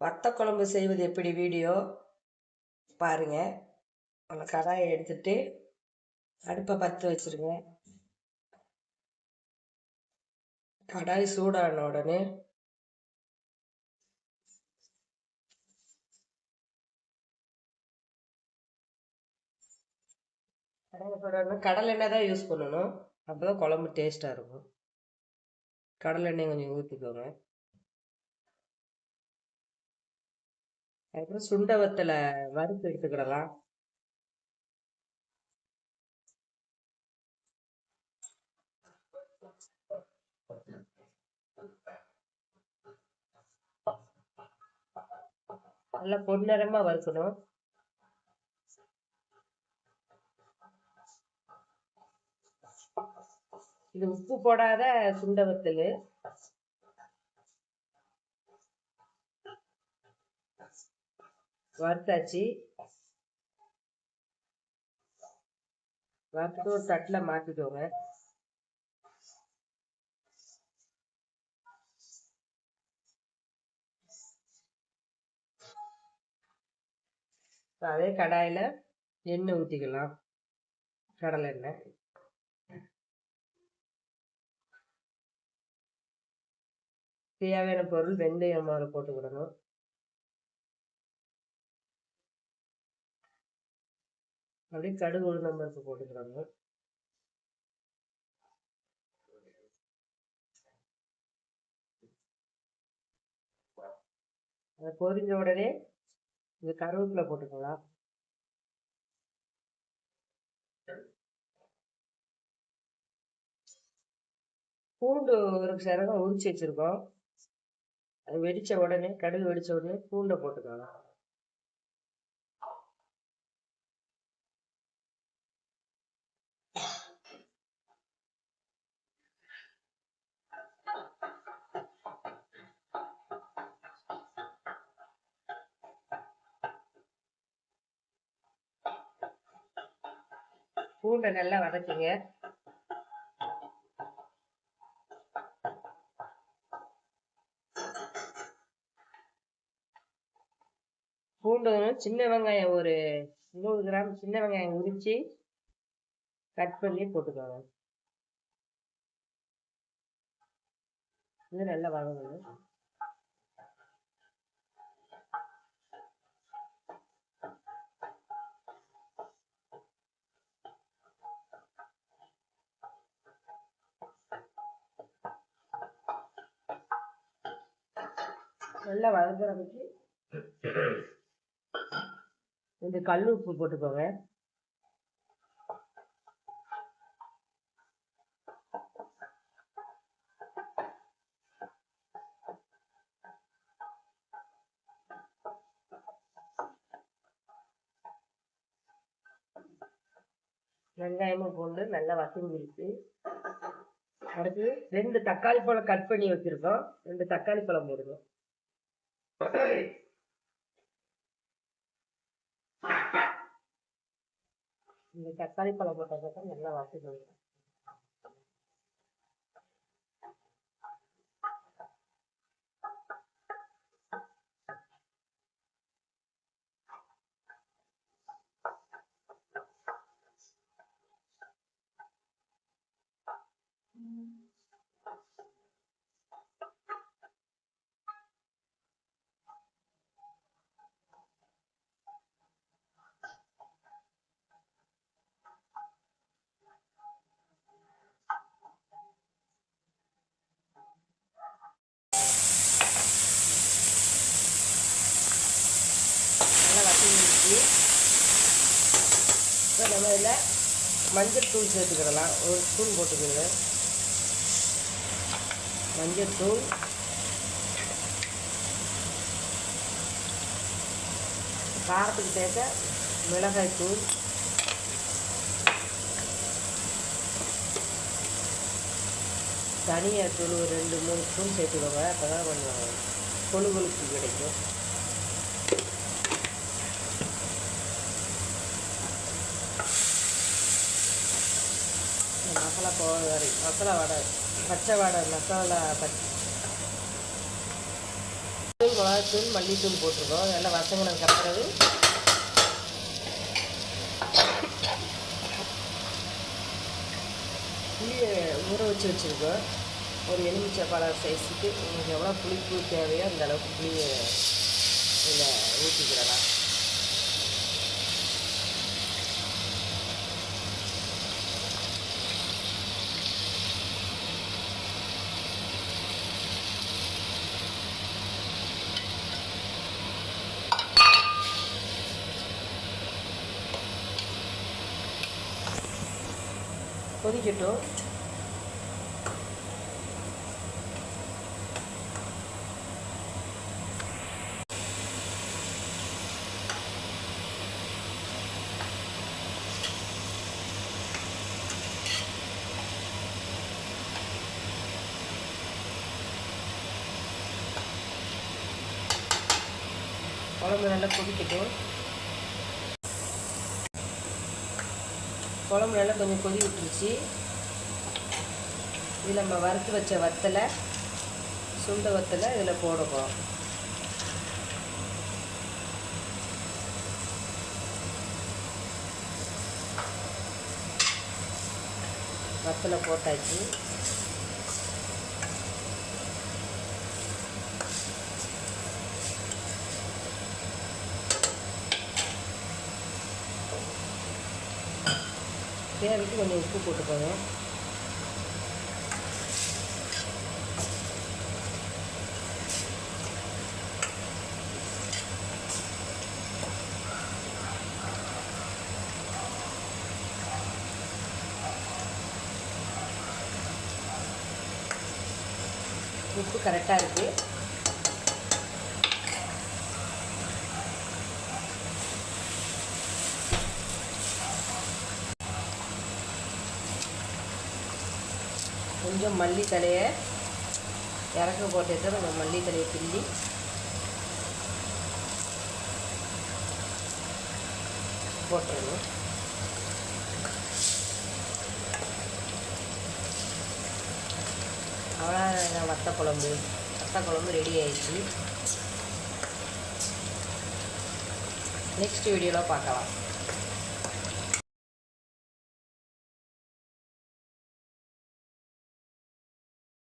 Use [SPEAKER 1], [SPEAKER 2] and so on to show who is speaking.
[SPEAKER 1] வத்த குழம்பு செய்வது எப்படி வீடியோ பாருங்கள் அந்த கடாயை எடுத்துட்டு அடுப்பை பற்ற வச்சிருங்க. கடாய் சூடான உடனே கடாய் சூடான கடலை எண்ணெய் தான் யூஸ் பண்ணணும். அப்போ தான் குழம்பு டேஸ்ட்டாக இருக்கும். கடலை எண்ணெய் கொஞ்சம் ஊற்றிக்கோங்க அதுக்கப்புறம் சுண்ட வத்தலை வறுத்து எடுத்துக்கிடலாம் நல்லா பொன்னிறமா வறுக்கணும். இது உப்பு போடாத சுண்ட வறுத்தாச்சு வறுத்து ஒரு தட்டில் மாற்றிக்கோங்க அதே கடாயில் எண்ணெய் ஊற்றிக்கலாம் கடலை எண்ணெய். தேவையான பொருள் வெந்தயம் அதில் போட்டுக்கிடணும். அப்படியே கடுகு உளுந்தம் பருப்பு போட்டுக்கிறாங்க. அது பொரிஞ்ச உடனே இது கருவேப்பிலை போட்டுக்கலாம். பூண்டு ஒரு சிறகம் உரிச்சு வச்சிருக்கோம். அது வெடிச்ச உடனே கடுகு வெடிச்ச உடனே பூண்டை போட்டுக்கலாம். பூண்டை நல்லா வதக்குங்க. பூண்டு சின்ன வெங்காயம் ஒரு நூறு கிராம் சின்ன வெங்காயம் உரிச்சு கட் பண்ணி போட்டுக்கோங்க. இது நல்லா வதங்கணும். நல்லா வதங்குறதுக்கு இந்த கல் உப்பு போட்டுக்கோங்க. வெங்காயமும் போட்டு நல்லா வசங்கிருச்சு அடுத்து ரெண்டு தக்காளி பழம் கட் பண்ணி வச்சிருக்கோம். ரெண்டு தக்காளி பழம் போடுவோம் இந்த தக்காளி பழம் போட்டதுக்கு நல்லா வாசி நல்லா வசங்கிடுச்சு இப்போ நம்ம இதில் மஞ்சள் தூள் சேர்த்துக்கிடலாம். ஒரு ஸ்பூன் போட்டுக்கோங்க. மஞ்சள் தூள். காரத்துக்கு தேக்க மிளகாய் தூள். தனியாக தூள் ஒரு ரெண்டு மூணு ஸ்பூன் சேர்த்துக்கோங்க. அப்போ தான் கொஞ்சம் கொழுகொழுப்பு கிடைக்கும். மசாலா போகிற வரை மசாலா வடை பச்சை வடை மசாலா பச்சை. மிளகாத்தூள் மல்லித்தூள் போட்டிருக்கோம். நல்லா வசங்கினதுக்கு பிறகு. புளியை ஊற வச்சு வச்சுருக்கோம். ஒரு எலுமிச்சை பழம் சைஸுக்கு உங்களுக்கு எவ்வளோ புளிப்பு தேவையோ அந்த அளவுக்கு புளியை இதில் ஊற்றிக்கிடலாம் கொதிக்கட்டும். குழம்பு நல்லா கொதிக்கட்டும். குழம்பு நல்லா கொஞ்சம் கொதி விட்டுருச்சு. இதில் நம்ம வறுத்து வச்ச வத்தலை சுண்ட வத்தலை இதில் போடுவோம் வத்தலை போட்டாச்சு. தேவைக்கு கொஞ்சம் உப்பு போட்டுக்கோங்க. உப்பு கரெக்டாக இருக்குது கொஞ்சம் மல்லித்தலையை இறக்க போட்டுட்டு நம்ம மல்லித்தலையை பிள்ளி. போட்டுடணும். அவ்வளோ வத்த குழம்பு வத்த குழம்பு ரெடி ஆயிடுச்சு நெக்ஸ்ட் வீடியோவில் பார்க்கலாம்.